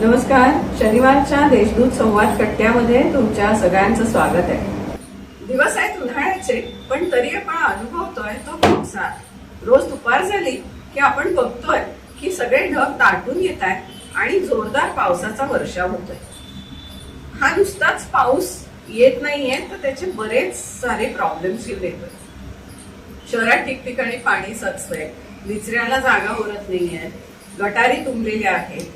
नमस्कार शनिवारच्या देशदूत संवाद कट्ट्यामध्ये तुमच्या सगळ्यांचं स्वागत आहे. दिवस आहेत उन्हाळ्याचे पण तरी आपण अनुभवतोय तो पावसात रोज दुपार झाली की आपण बघतोय की सगळे ढग दाटून येत आहेत आणि जोरदार पावसाचा वर्षाव होतोय. हा नुसताच पाऊस येत नाहीये तर त्याचे बरेच सारे प्रॉब्लेम्स येऊन येतोय. शहरात ठिकठिकाणी पाणी साचतंय निचऱ्याला जागा उरत नाहीये गटारी तुंबलेल्या आहेत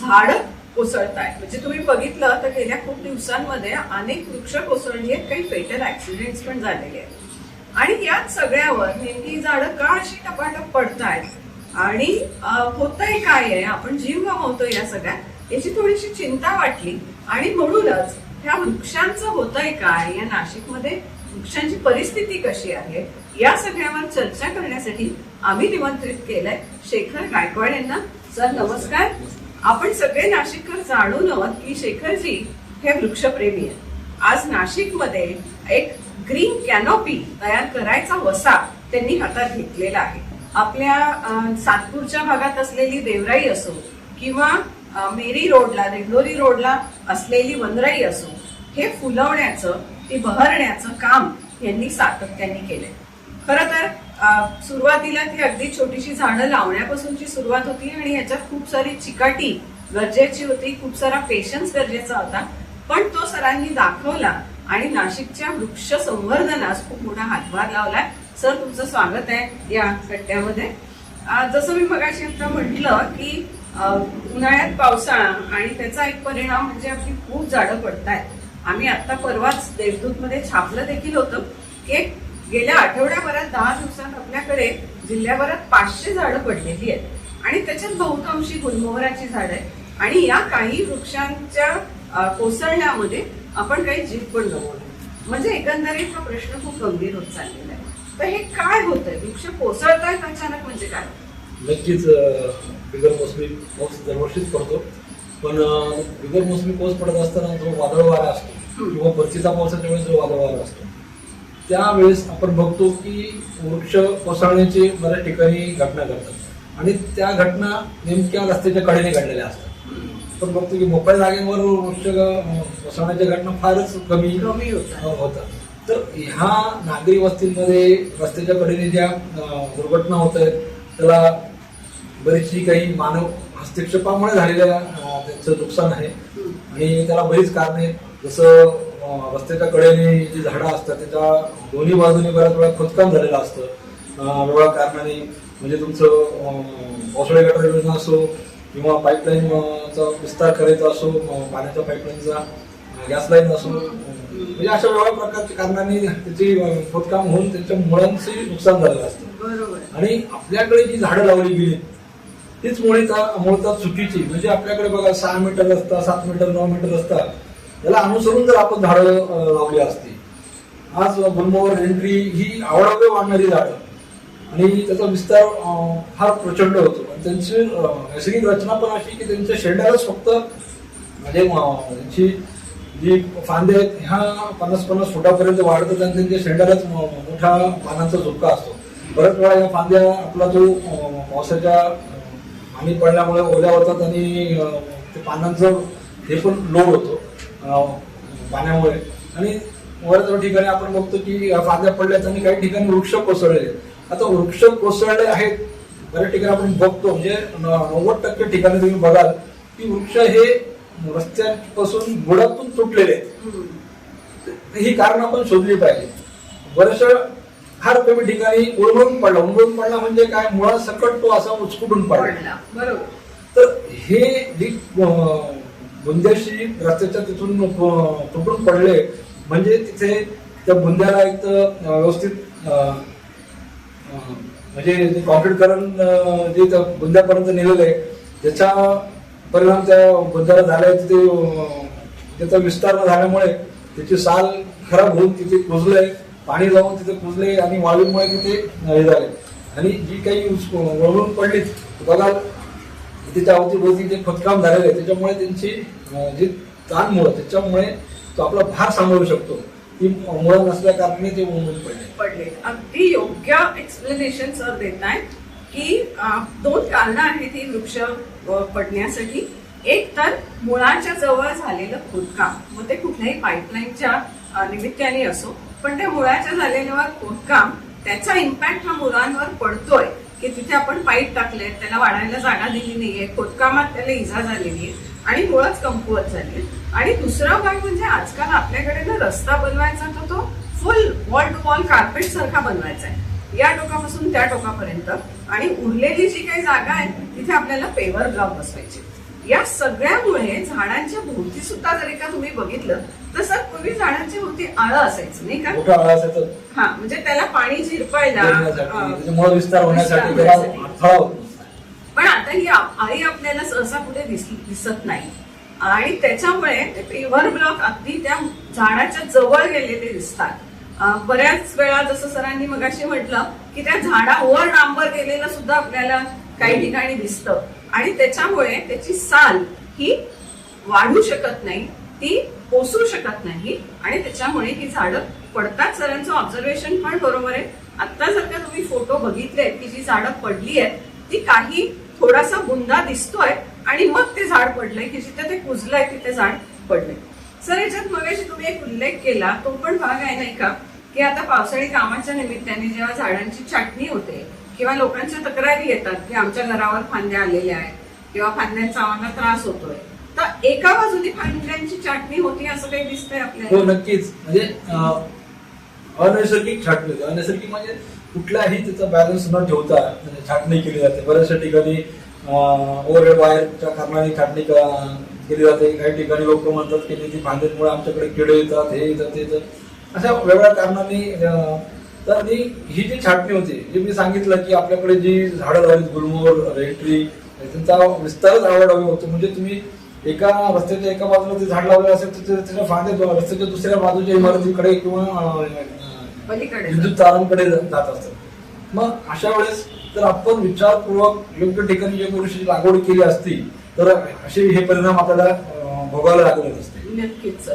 झाड कोसळत आहेत म्हणजे तुम्ही बघितलं तर गेल्या खूप दिवसांमध्ये अनेक वृक्ष कोसळली आहेत काही फेटल ऍक्सिडेंट्स पण झालेले आहेत. आणि याच सगळ्यावर नेमकी झाड झाडं का अशी टपाटप पडतायत? आणि होतंय काय आहे? आपण जीव गमावतोय या सगळ्यात? याची थोडीशी चिंता वाटली. आणि म्हणूनच ह्या वृक्षांचं होतंय काय? या नाशिकमध्ये वृक्षांची परिस्थिती कशी आहे? या सगळ्यावर चर्चा करण्यासाठी आम्ही निमंत्रित केलंय शेखर गायकवाड यांना. सर नमस्कार. आपण सगळे नाशिककर जाणून आहोत की शेखरजी हे वृक्षप्रेमी आहेत. आज नाशिकमध्ये एक ग्रीन कॅनोपी तयार करायचा वसा त्यांनी हातात घेतलेला आहे. आपल्या सातपूरच्या भागात असलेली देवराई असो किंवा मेरी रोडला दिंडोरी रोडला असलेली वनराई असो हे फुलवण्याचं ते बहरण्याचं काम यांनी सातत्याने केलंय. खरं तर सुरुवातीला ती अगदी छोटीशी झाडं लावण्यापासूनची सुरुवात होती आणि ह्याच्यात खूप सारी चिकाटी गरजेची होती खूप सारा पेशन्स गरजेचा होता. पण तो सरांनी दाखवला आणि नाशिकच्या वृक्ष संवर्धनास खूप मोठा हातभार लावलाय. सर तुमचं स्वागत आहे या कट्ट्यामध्ये. जसं मी मगाशी आता म्हटलं की उन्हाळ्यात पावसाळा आणि त्याचा एक परिणाम म्हणजे आपली खूप झाडं पडतायत. आम्ही आता परवाच देशदूतमध्ये छापलं देखील होतं. की गेल्या आठवड्याभरात दहा दिवसात आपल्याकडे जिल्ह्याभरात पाचशे झाडं पडलेली आहेत. आणि त्याच्यात बहुतांशी गुलमोहराची झाडं आहेत. आणि या काही वृक्षांच्या कोसळण्यामध्ये आपण काही जीव पण गमावले म्हणजे एकंदरीत हा प्रश्न खूप गंभीर होत चाललेला आहे. तर हे काय होतंय वृक्ष कोसळतायत अचानक म्हणजे काय? नक्कीच बिगर मोसमी पाऊस दरवर्षीच पडतो. पण बिगर मोसमी पाऊस पडत असताना जो वादळ वारा असतो किंवा परतीचा पावसाच्या वेळेस जो वादळ वारा असतो त्यावेळेस आपण बघतो की वृक्ष कोसळण्याची बऱ्याच ठिकाणी घटना घडतात. आणि त्या घटना नेमक्या रस्त्याच्या कडेने घडलेल्या असतात. आपण बघतो की मोकळ्या जागेवर वृक्ष कोसळण्याच्या घटना फारच कमी कमी होतात. तर ह्या नागरी वस्तींमध्ये रस्त्याच्या कडेने ज्या दुर्घटना होत आहेत त्याला बरीचशी काही मानव हस्तक्षेपामुळे झालेल्या त्यांचं नुकसान आहे. आणि त्याला बरीच कारणे. जसं रस्त्याच्या कडेने जी झाडं असतात त्याच्या दोन्ही बाजूने बऱ्याच वेळा खोदकाम झालेलं असतं. वेगळ्या कारणाने म्हणजे तुमचं पावसाळी गटार योजना असो किंवा पाईपलाईनचा विस्तार करायचा असो पाण्याच्या पाईपलाईनचा गॅस लाईन असो म्हणजे अशा वेगळ्या प्रकारच्या कारणाने त्याची खोदकाम होऊन त्यांच्या मुळांचे नुकसान झालेलं असतं. बरोबर. आणि आपल्याकडे जी झाडं लावली गेली तीच मुळीचा मूळता चुकीची म्हणजे आपल्याकडे बघा सहा मीटर रस्ता सात मीटर नऊ मीटर रस्ता याला अनुसरून जर आपण झाडं लावली असती. आज गुलमोहर एंट्री ही आवडावे वाढणारी झाडं. आणि त्याचा विस्तार फार प्रचंड होतो. आणि त्यांची नैसर्गिक रचना पण अशी की त्यांच्या शेंड्यालाच फक्त म्हणजे त्यांची जी फांदे आहेत ह्या पन्नास पन्नास फुटापर्यंत वाढतात आणि त्यांच्या शेंड्यालाच मोठा पानांचा झुपका असतो. बऱ्याच वेळा या फांद्या आपला जो पावसाच्या पाणी पडल्यामुळे ओल्या होतात आणि ते पानांचं हे पण लोड होतो. पाण्यामुळे. आणि बऱ्याच ठिकाणी आपण बघतो की फांद्या पडल्यात आणि काही ठिकाणी वृक्ष कोसळले. आता वृक्ष कोसळले आहेत बऱ्याच ठिकाणी आपण बघतो. म्हणजे नव्वद टक्के ठिकाणी तुम्ही बघाल की वृक्ष हे रस्त्यापासून बुडातून तुटलेले आहेत. ही कारण आपण शोधली पाहिजे. बऱ्याचशा फार कमी ठिकाणी उडवून पडला. उडवून पडला म्हणजे काय? मुळात सकट तो असा उचकुटून पडला. तर हे बुंद्याशी रस्त्याच्या तिथून तुटून पडले. म्हणजे तिथे त्या बुंद्याला एक व्यवस्थित म्हणजे जे कॉन्क्रीटकरण जे त्या बुंद्यापर्यंत नेलेलं आहे त्याचा परिणाम त्या बुंद्याला आहे तिथे त्याचा विस्तार न झाल्यामुळे त्याची साल खराब होऊन तिथे कुजलंय पाणी जाऊन तिथे कुजले आणि वाळूमुळे तिथे हे झाले. आणि जी काही वळून पडली बघा त्याच्या अवतीभोवती जे खोदकाम झालेलं आहे त्याच्यामुळे त्यांची जी ताण मुळं त्याच्यामुळे तो आपला भार सांभाळू शकतो. ती मुळं नसल्या कारणाने ते उमून पडले. पडले. अगदी योग्य एक्सप्लेनेशन सर देत आहेत की दोन कारणं आहेत ही वृक्ष पडण्यासाठी. एक तर मुळाच्या जवळ झालेलं खोदकाम. मग ते कुठल्याही पाईपलाईनच्या निमित्ताने असो पण त्या मुळाच्या झालेल्यावर खोदकाम त्याचा इम्पॅक्ट हा मुलांवर पडतोय. की तिथे आपण पाईप टाकले त्याला वाढायला जागा दिली नाहीये खोदकामात त्याला इजा झालेली आहे आणि मुळच कमकुवत झाली आणि दुसरा भाग म्हणजे आजकाल आपल्याकडे ना रस्ता बनवायचा तर तो full wall to wall carpet सारखा बनवायचा आहे. या टोकापासून त्या टोकापर्यंत. आणि उरलेली जी काही जागा आहे तिथे आपल्याला पेवर ब्लॉक बसवायची. या सगळ्यामुळे झाडांच्या भोवती सुद्धा जरी का तुम्ही बघितलं तर सर पूर्वी झाडांच्या भोवती आळं असायचं नाही का? मोठा आळा असायचं. हा म्हणजे त्याला पाणी झिरपायला विस्तार होण्यासाठी त्याला. अडथळा होत. नसतो. पण आता ही आ- आळी आपल्याला सहसा कुठे दिस- दिसत नाही. आणि त्याच्यामुळे ते पेव्हर ब्लॉक अगदी त्या झाडाच्या जवळ गेलेले दिसतात. अं, बऱ्याच वेळा जसं सरांनी मगाशी म्हटलं की त्या झाडावर डांबर गेलेलं सुद्धा आपल्याला काही ठिकाणी दिसतं. आणि त्याच्यामुळे त्याची साल ही वाढू शकत नाही ती पोसू शकत नाही आणि त्याच्यामुळे ही झाडं पडतात. सरांचं ऑब्झर्वेशन पण बरोबर आहे. आता जर का तुम्ही फोटो बघितले की जी झाडं पडली आहेत ती काही थोडासा बुंदा दिसतोय आणि मग ते झाड पडलंय की जिथे ते कुजलंय तिथे झाड पडलंय. सर याच्यात मग तुम्ही एक उल्लेख केला तो पण भाग आहे नाही का की आता पावसाळी कामाच्या निमित्ताने जेव्हा झाडांची छाटणी होते किंवा लोकांच्या तक्रारी येतात की आमच्या घरावर फांद्या आलेल्या आहेत किंवा फांद्यांचा आम्हाला त्रास होतोय. तर एका बाजूनी फांद्यांची छाटणी होती असं काही दिसतंय हो आपल्याला नक्कीच. म्हणजे अनैसर्गिक छाटणी होते. अनैसर्गिक म्हणजे कुठलाही त्याचा बॅलन्स न ठेवता छाटणी केली जाते. बऱ्याचशा ठिकाणी ओव्हरहेड वायरच्या कारणाने छाटणी केली जाते. काही ठिकाणी लोक म्हणतात की ती फांद्यांमुळे आमच्याकडे किडे येतात हे येतात ते येतात. अशा वेगळ्या कारणाने तर ही ही जी छाटणी होती जी मी सांगितलं की आपल्याकडे जी झाडं लावली गुलमोहर रेंट्री त्यांचा विस्तारच आवडावे होतो. म्हणजे तुम्ही एका रस्त्याच्या एका बाजूला ते झाड लावलेलं असेल तर ते- त्याच्या फांदे दो- रस्त्याच्या दुसऱ्या बाजूच्या इमारतीकडे किंवा विद्युत तारांकडे जात असतात. मग अशा वेळेस जर आपण विचारपूर्वक योग्य ठिकाणी जे गोष्टी लागवड केली असती तर असे हे परिणाम आपल्याला भोगावे लागले नसते नक्कीच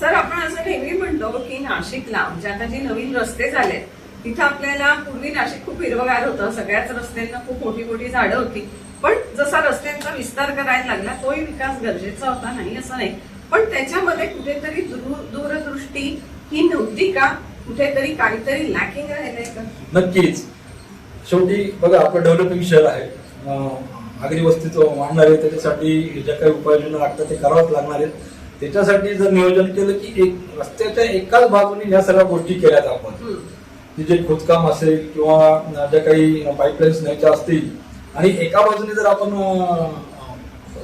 सर आपण असं नेहमी म्हणतो की नाशिकला म्हणजे आता जी नवीन रस्ते झाले तिथं आपल्याला पूर्वी नाशिक खूप हिरवगार होतं सगळ्याच रस्त्यांना खूप मोठी मोठी झाडं होती. पण जसा रस्त्यांचा विस्तार करायला लागला तोही विकास गरजेचा होता नाही असं नाही. पण त्याच्यामध्ये कुठेतरी दूर दूरदृष्टी ही नव्हती का? कुठेतरी काहीतरी लॅकिंग राहिलंय का? नक्कीच. शेवटी बघा आपलं डेव्हलपिंग शहर आहे. नागरी वस्तीचं वाढणार आहे त्याच्यासाठी ज्या काही उपाययोजना लागतात ते करावंच लागणार आहेत. त्याच्यासाठी जर नियोजन केलं की एक रस्त्याच्या एकाच बाजूने या सगळ्या गोष्टी केल्यात आपण. की जे खोदकाम असेल किंवा ज्या काही पाईपलाईन्स न्यायच्या असतील आणि एका बाजूने जर आपण अं,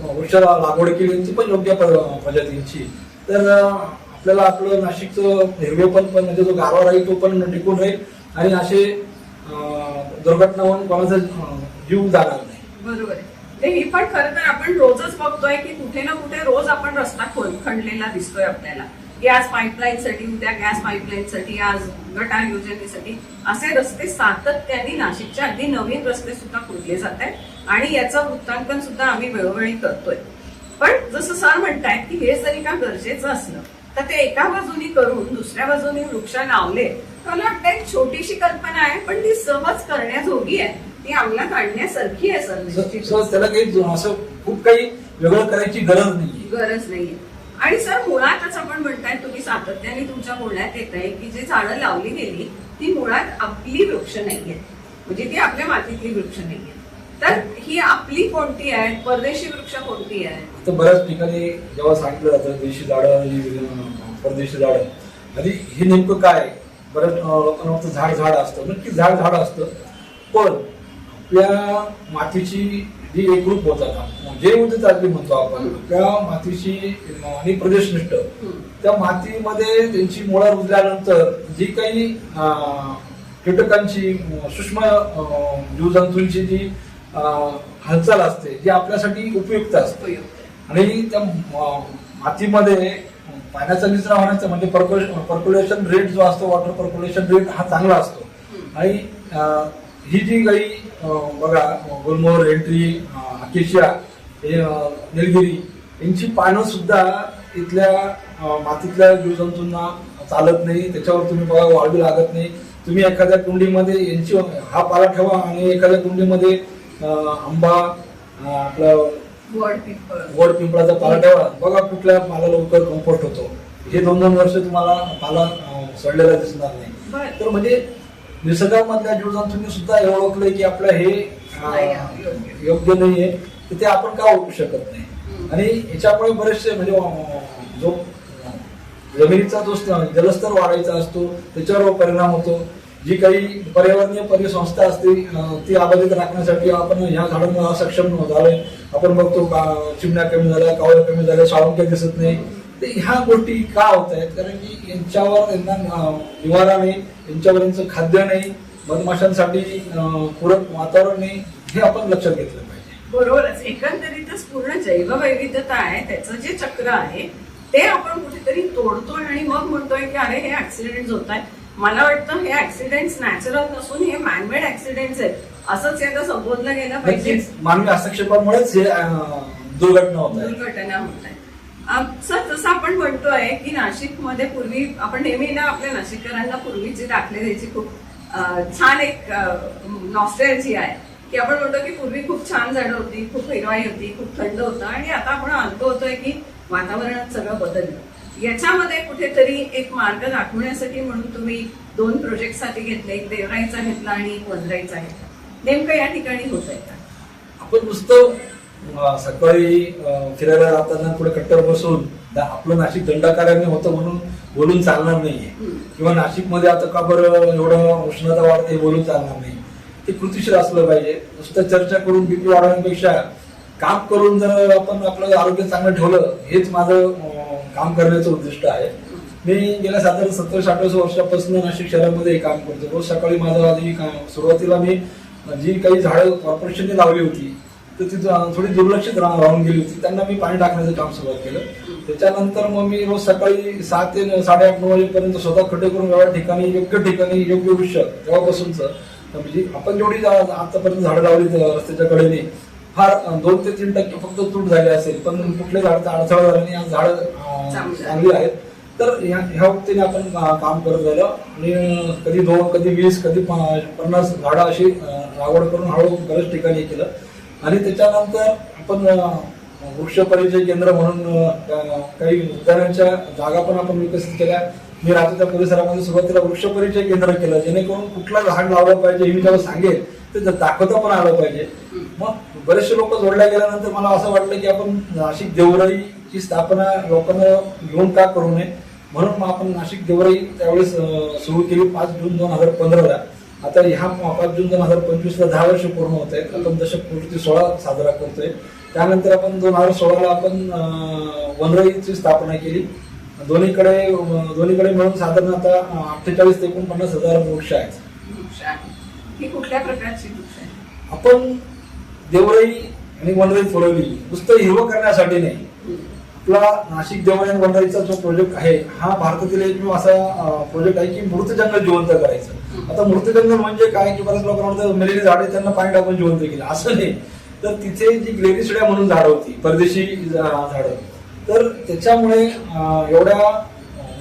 अं, वृक्ष लागवड केली ती पण योग्य प्रजातींची तर आपल्याला आपलं नाशिकचं हिरवेपण पण म्हणजे जो गारवा राहील तो पण टिकून राहील आणि असे दुर्घटना होऊन कोणाचा जीव जाणार नाही. बरोबर ही पण खरं तर आपण रोजच बघतोय की कुठे ना कुठे रोज आपण रस्ता खोल खणलेला दिसतोय आपल्याला. की आज पाईपलाईन साठी उद्या गॅस पाईपलाईन साठी आज गटार योजनेसाठी असे रस्ते सातत्याने नाशिकच्या अगदी नवीन रस्ते सुद्धा खोदले जात आहेत आणि याचं वृत्तांकन सुद्धा आम्ही वेळोवेळी करतोय. पण जसं सर म्हणतायत की हे जरी का गरजेचं असलं तर ते एका बाजूनी करून दुसऱ्या बाजूनी वृक्ष लावले तर मला वाटतं एक छोटीशी कल्पना आहे पण ती सहज करण्याजोगी आहे. ती अंमलात आणण्यासारखी आहे सर त्याला काही असं खूप काही वेगळं करायची गरज नाहीये. गरज नाहीये. आणि सर मुळातच आपण म्हणताय तुम्ही सातत्याने तुमच्या बोलण्यात येत आहे की जी झाडं लावली गेली ती मुळात आपली वृक्ष नाहीये. म्हणजे ती आपल्या मातीतली वृक्ष नाहीये. तर ही आपली कोणती आहे? परदेशी वृक्ष कोणती आहे? तर बऱ्याच ठिकाणी जेव्हा सांगितलं जातं देशी झाडं परदेशी झाडं. आधी हे नेमकं काय? बऱ्याच लोकांना झाड झाड असतं. नक्की झाड झाड असतं. पण आपल्या मातीची जी एकरूप होतात आपण, जे होते चालली म्हणतो आपण त्या मातीची आणि प्रदेशनिष्ठ त्या मातीमध्ये त्यांची मुळं रुजल्यानंतर जी काही कीटकांची सूक्ष्म जीवजंतूंची जी हालचाल असते जी आपल्यासाठी उपयुक्त असते. आणि त्या मातीमध्ये पाण्याचा निचरा होण्याचा म्हणजे पर्क्युलेशन रेट जो असतो वॉटर पर्क्युलेशन रेट हा चांगला असतो. आणि ही जी काही अं, बघा गुलमोहर एंट्री अकेशिया अं, निलगिरी यांची पानं सुद्धा इथल्या मातीतल्या जीवजंतूंना चालत नाही. त्याच्यावर तुम्ही बघा वाळवी लागत नाही. तुम्ही एखाद्या कुंडीमध्ये यांची हा पाला ठेवा आणि एखाद्या कुंडीमध्ये आंबा आपलं वड पिंपळ. वड पिंपळाचा पाला ठेवा. बघा कुठल्या पाला लवकर कम्फर्ट होतो. हे दोन दोन वर्ष तुम्हाला पाला सडलेला दिसणार नाही. तर म्हणजे निसर्गामधल्या जीवजंतूंनी सुद्धा हे ओळखलंय की आपलं हे योग्य. नाहीये तर ते आपण का ओळखू शकत नाही. आणि याच्यामुळे बरेचसे म्हणजे जो जमिनीचा जो स्त- जलस्तर वाढायचा असतो त्याच्यावर परिणाम होतो जी काही पर्यावरणीय परिसंस्था असते ती अबाधित राखण्यासाठी आपण ह्या झाडांना असक्षम झालोय आपण बघतो का चिमण्या कमी झाल्या कावळ्या कमी झाल्या साळुंक्या दिसत नाही तर ह्या गोष्टी का होत आहेत कारण की यांच्यावर यांना अं, निवारा नाही यांच्यावर यांचं खाद्य नाही मधमाशांसाठी पूरक वातावरण नाही हे आपण लक्षात घेतलं पाहिजे. बरोबरच. एकंदरीतच पूर्ण जैववैविध्यता आहे त्याचं जे चक्र आहे ते आपण कुठेतरी तोडतोय आणि मग म्हणतोय की अरे हे ऍक्सिडेंट होत आहेत मला वाटतं हे ऍक्सिडेंट नॅचरल नसून हे मॅनमेड ऍक्सिडेंट्स आहेत. असंच याला संबोधलं गेलं पाहिजे. मानवी हस्तक्षेपामुळेच हे दुर्घटना होत दुर्घटना होत आहे जसं आपण म्हणतोय की नाशिकमध्ये पूर्वी आपण नेहमी ना आपल्या नाशिककरांना पूर्वीचे दाखले द्यायची खूप छान एक नॉस्टॅल्जी आहे. की आपण म्हणतो की पूर्वी खूप छान झाडं होती खूप हिरवाई होती खूप थंड होतं. आणि आता आपण अनुभवतोय की वातावरणात सगळं बदललं. याच्यामध्ये कुठेतरी एक मार्ग दाखवण्यासाठी म्हणून तुम्ही दोन प्रोजेक्टसाठी घेतले एक देवराईचा घेतला आणि एक वनराईचा घेतला. नेमकं या ठिकाणी होत आहे का? आपण नुसतं सकाळी फिरायला जाताना पुढे कट्टर बसून आपलं नाशिक दंडाकार्याने होतं म्हणून बोलून चालणार नाहीये. किंवा नाशिकमध्ये आता का बरं एवढं उष्णता वाढते हे बोलून चालणार नाही. ते कृतीशीर असलं पाहिजे. नुसतं चर्चा करून बीपी वाढवण्यापेक्षा काम करून जर आपण आपलं आरोग्य चांगलं ठेवलं हेच माझं काम करण्याचं उद्दिष्ट आहे. मी गेल्या साधारण सत्तर साठ वर्षापासून नाशिक शहरामध्ये काम करतो. रोज सकाळी माझं आधी काम सुरुवातीला मी जी काही झाडं कॉर्पोरेशनने लावली होती तर ती थोडी दुर्लक्षित राहून गेली होती. त्यांना मी पाणी टाकण्याचं काम सुरुवात केलं. त्याच्यानंतर मग मी रोज सकाळी सात ते साडेआठ नऊ वाजेपर्यंत स्वतः खड्डे करून वेगळ्या ठिकाणी योग्य ठिकाणी योग्य वृक्ष तेव्हापासूनच. म्हणजे आपण जेवढी आतापर्यंत झाडं लावली त्या रस्त्याच्या कडेने फार दोन ते तीन टक्के फक्त तूट झाली असेल पण कुठल्या झाडाचा अडथळा झाला नाही. आज झाडं चांगली आहेत. तर ह्या ह्या वक्तीने आपण काम करत राहिलो. आणि कधी दोन कधी वीस कधी पन्नास झाडं अशी लागवड करून हळू बऱ्याच ठिकाणी केलं. आणि त्याच्यानंतर आपण वृक्ष परिचय केंद्र म्हणून काही उद्यानांच्या जागा पण आपण विकसित केल्या. मी राहतो त्या परिसरामध्ये सुरुवातीला वृक्ष परिचय केंद्र केलं जेणेकरून कुठलं झाड लावलं पाहिजे हे मी जेव्हा सांगेल ते दाखवता पण आलं पाहिजे. मग बरेचसे लोक जोडल्या गेल्यानंतर मला असं वाटलं की आपण नाशिक देवराईची स्थापना लोकांना घेऊन का करू नये? म्हणून मग आपण नाशिक देवराई त्यावेळेस सुरू केली पाच जून दोन हजार पंधराला. आता ह्या पाच जून दोन हजार पंचवीस ला दहा वर्ष पूर्ण होत आहेत आपण दशक पूर्ती सोळा साजरा करतोय. त्यानंतर आपण दोन हजार सोळाला आपण वनराईची स्थापना केली. दोन्हीकडे दोन्हीकडे मिळून साधारण आता अठ्ठेचाळीस ते एकोणपन्नास हजार वृक्ष आहेत. कुठल्या प्रकारची आपण देवराई आणि वनराई फुलवली. नुसतं हिरवं करण्यासाठी नाही. आपला नाशिक जवळ आणि जो प्रोजेक्ट आहे हा भारतातील एकमेव असा प्रोजेक्ट आहे की मृत जंगल जिवंत करायचं. आता मृत जंगल म्हणजे काय? की बऱ्याच लोकांना वाटतं मेलेली झाडे त्यांना पाणी टाकून जिवंत केलं. असं नाही. तर तिथे जी ग्लेरिसड्या म्हणून झाडं होती परदेशी झा- झाडं. तर त्याच्यामुळे एवढ्या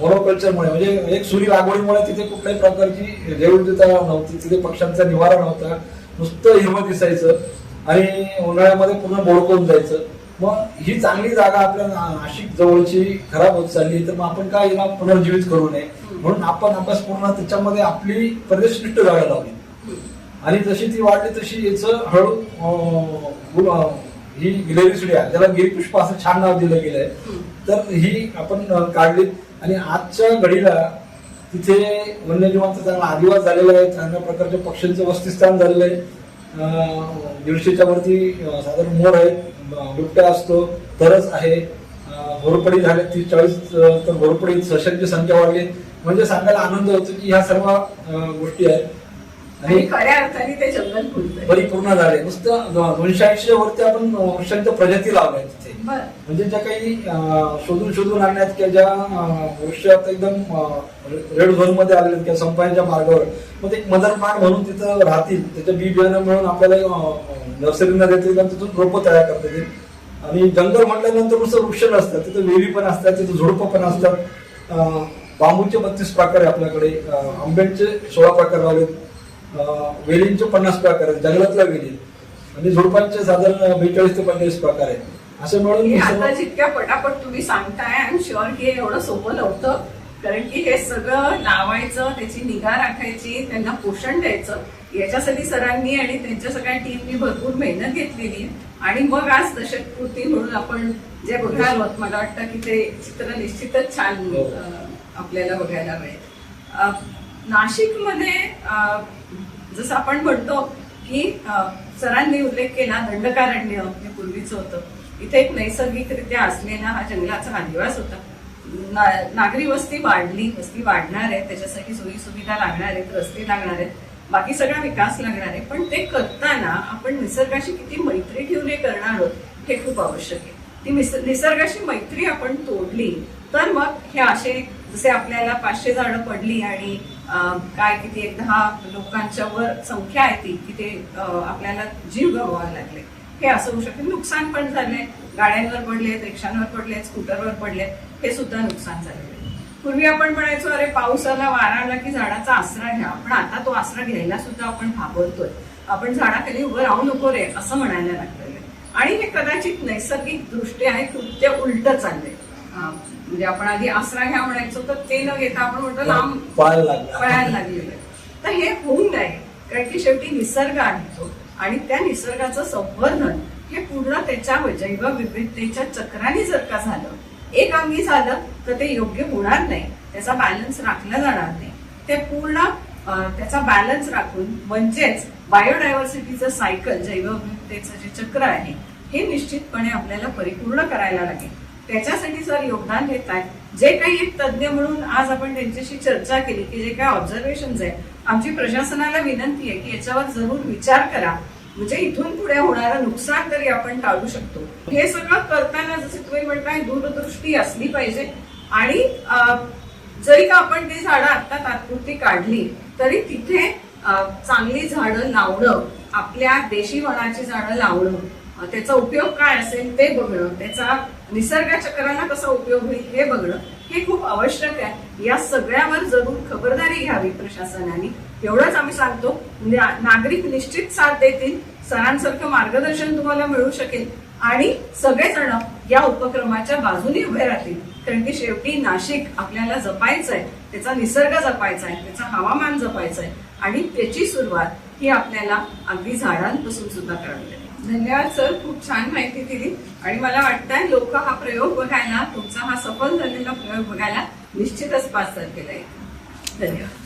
मोनोकल्चरमुळे म्हणजे एक सुरी लागवडीमुळे तिथे कुठल्याही प्रकारची जैवविविधता नव्हती. तिथे पक्ष्यांचा निवारा नव्हता. नुसतं हिरवं दिसायचं आणि उन्हाळ्यामध्ये पूर्ण बोडकून जायचं. मग ही चांगली जागा आपल्या नाशिक जवळची खराब होत चालली तर मग आपण काय हिला पुनर्जीवित करू नये? म्हणून आपण अभ्यास पूर्ण त्याच्यामध्ये आपली प्रदेशनिष्ठ झाडं लावली. आणि जशी ती वाढली तशी याचं हळू ही गिलेरी सुड्या ज्याला गिरीपुष्प असं छान नाव दिलं गेलंय. तर ही आपण काढली. आणि आजच्या घडीला तिथे वन्यजीवांचा चांगला आदिवास झालेला आहे. चांगल्या प्रकारच्या पक्ष्यांचं वस्तीस्थान झालेलं आहे. दीडशेच्या वरती साधारण मोर आहेत. बिबट्या असतो तरच आहे. घोरपडी झाले तीस चाळीस तर घोरपडी सशांची संख्या वाढली. म्हणजे सांगायला आनंद होतो की ह्या सर्व गोष्टी आहेत. आणि आणि खऱ्या अर्थाने ते जंगल फुलतंय परिपूर्ण झाले नुसतं दोनशे ऐंशी वरती आपण वृक्षांच्या प्रजाती लावल्या तिथे. म्हणजे ज्या काही शोधून शोधून आणण्यात किंवा ज्या वृक्ष आता एकदम रेड झोनमध्ये आलेले किंवा संपायच्या मार्गावर मग ते एक मदर प्लांट म्हणून तिथं राहतील. त्याचं बी बियाणं मिळून आपल्याला नर्सरीना देतील आणि तिथून रोपं तयार करता येतील. आणि जंगल म्हटल्यानंतर नुसतं वृक्ष नसतात. तिथं वेली पण असतात तिथं झुडपं पण असतात. बांबूचे बत्तीस प्रकार आहे आपल्याकडे. अं, आंब्यांचे सोळा प्रकार लावलेत. वेलींचे पन्नास प्रकार आहेत जंगलातल्या वेली आणि झुडपांचे साधारण बेचाळीस ते पंचेचाळीस प्रकार आहेत. असं मिळून आता जितक्या पटापट तुम्ही सांगताय आय एम शुअर की हे एवढं सोपं नव्हतं. कारण की हे सगळं लावायचं त्याची निगा राखायची त्यांना पोषण द्यायचं. याच्यासाठी सरांनी आणि त्यांच्या सगळ्या टीमनी भरपूर मेहनत घेतलेली. आणि मग आज दशकपूर्ती म्हणून आपण जे बघायला आहोत मला वाटतं की ते चित्र निश्चितच छान हो. आपल्याला बघायला मिळेल. नाशिकमध्ये जसं आपण म्हणतो की सरांनी उल्लेख केला दंडकारण्य हे पूर्वीचं होतं. इथे एक नैसर्गिकरित्या असलेला हा जंगलाचा आदिवास होता. ना- नागरी वस्ती वाढली वस्ती वाढणार आहे त्याच्यासाठी सोयी सुविधा लागणार आहेत रस्ते लागणार आहेत बाकी सगळा विकास लागणार आहे. पण ते करताना आपण निसर्गाशी किती मैत्री ठेवली करणार आहोत हे खूप आवश्यक आहे. ती निस- निसर्गाशी मैत्री आपण तोडली तर मग हे असे जसे आपल्याला पाचशे झाडं पडली आणि काय किती एक दहा लोकांच्या वर संख्या आहे ती की ते आपल्याला जीव गमवावे लागले. हे असं होऊ शकते. नुकसान पण झाले गाड्यांवर पडले रिक्षांवर पडले स्कूटरवर पडले हे सुद्धा नुकसान झाले पूर्वी आपण म्हणायचो अरे पाऊस आला वारा आला की झाडाचा आसरा घ्या. पण आता तो आसरा घ्यायला सुद्धा आपण घाबरतोय. आपण झाडाखाली उभं राहू नको रे असं म्हणायला लागलेलं आहे. आणि हे कदाचित नैसर्गिक दृष्ट्या हे कृत्य उलट चाललंय. म्हणजे आपण आधी आसरा घ्या म्हणायचो तर ते न घेता आपण म्हणतो लांब पाहायला लागला. पळायला लागलेलं तर हे होऊ नये कारण की शेवटी निसर्ग आहे तो. आणि त्या निसर्गाचं संवर्धन हे पूर्ण त्याच्या जैवविविधतेच्या चक्राने जर का झालं एक अंगी झालं तर ते योग्य होणार नाही. त्याचा बॅलन्स राखला जाणार नाही. ते पूर्ण त्याचा बॅलन्स राखून म्हणजेच बायोडायव्हर्सिटीचं सायकल जैवविविधतेचं जे चक्र आहे हे निश्चितपणे आपल्याला परिपूर्ण करायला लागेल. त्याच्यासाठी जर योगदान देत आहेत जे काही एक तज्ज्ञ म्हणून आज आपण त्यांच्याशी चर्चा केली की जे काही ऑब्झर्वेशन आहे आमची प्रशासनाला विनंती आहे की याच्यावर जरूर विचार करा. म्हणजे इथून पुढे होणारं नुकसान तरी आपण टाळू शकतो. हे सगळं करताना जसे तुम्ही म्हणताय दूरदृष्टी असली पाहिजे. आणि जरी का आपण ती झाडं आता तात्पुरती काढली तरी तिथे चांगली झाडं लावणं आपल्या देशी वनाची झाडं लावणं त्याचा उपयोग काय असेल ते बघणं त्याचा निसर्ग चक्राला कसा उपयोग होईल हे बघणं हे खूप आवश्यक आहे. या सगळ्यावर जरूर खबरदारी घ्यावी प्रशासनाने. एवढंच आम्ही सांगतो म्हणजे नागरिक निश्चित साथ देतील सरांसारखं मार्गदर्शन तुम्हाला मिळू शकेल आणि सगळेजण या उपक्रमाच्या बाजूने उभे राहतील. कारण की शेवटी नाशिक आपल्याला जपायचं आहे त्याचा निसर्ग जपायचा आहे त्याचं हवामान जपायचं आहे आणि त्याची सुरुवात ही आपल्याला अगदी झाडांपासून सुद्धा करावी लागेल. धन्यवाद सर. खूप छान माहिती दिली. आणि मला वाटतंय लोक हा प्रयोग बघायला तुमचा हा सफल झालेला प्रयोग बघायला निश्चितच पास केला आहे धन्यवाद.